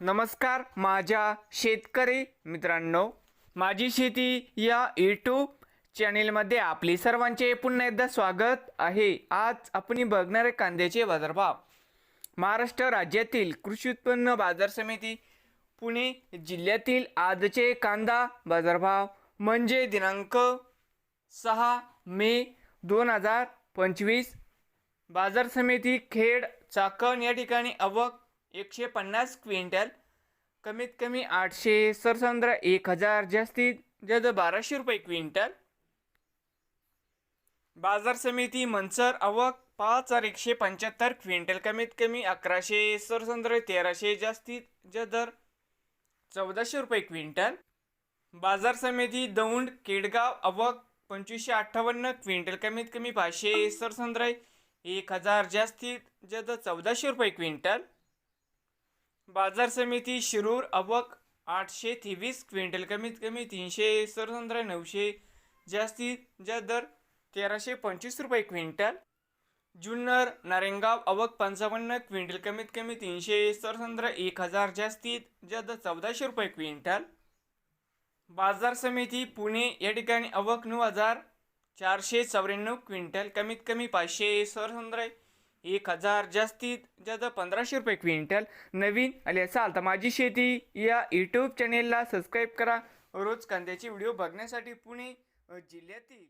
नमस्कार माझ्या शेतकरी मित्रांनो. माझी शेती या यूट्यूब चॅनेलमध्ये आपले सर्वांचे पुन्हा एकदा स्वागत आहे. आज आपण बघणारे कांद्याचे बाजारभाव. महाराष्ट्र राज्यातील कृषी उत्पन्न बाजार समिती पुणे जिल्ह्यातील आजचे कांदा बाजारभाव म्हणजे दिनांक सहा मे दोन हजार पंचवीस. बाजार समिती खेड चाकण या ठिकाणी अवक एकशे पन्नास क्विंटल कमीत कमी आठशे सरसंद्र एक हजार जास्तीत जास्त बाराशे रुपये क्विंटल. बाजार समिती मनसर आवक पाच हजार एकशे पंच्याहत्तर क्विंटल कमीत कमी अकराशे सरसंद्र तेराशे जास्तीत जास्त दर चौदाशे रुपये क्विंटल. बाजार समिती दौंड केडगाव आवक पंचवीसशे अठ्ठावन्न क्विंटल कमीत कमी पाचशे सरसंद्र एक हजार जास्तीत जास्त चौदाशे रुपये क्विंटल. बाजार समिती शिरूर अवक आठशे तेवीस क्विंटल कमीत कमी तीनशे सरसंद्र नऊशे जास्तीत जास्त दर तेराशे पंचवीस रुपये क्विंटल. जुन्नर नारेंगाव अवक पंचावन्न क्विंटल कमीत कमी तीनशे सरसंद्र एक हजार जास्तीत जास्त चौदाशे रुपये क्विंटल. बाजार समिती पुणे या ठिकाणी अवक नऊ हजार चारशे चौऱ्याण्णव क्विंटल कमीत कमी पाचशे सरसंद्र एक हजार जास्तीत जास्त पंधराशे रुपये क्विंटल. नवीन आले असाल तर माझी शेती या यूट्यूब चॅनेलला सबस्क्राईब करा. रोज कांद्याचे व्हिडिओ बघण्यासाठी पुणे जिल्ह्यातील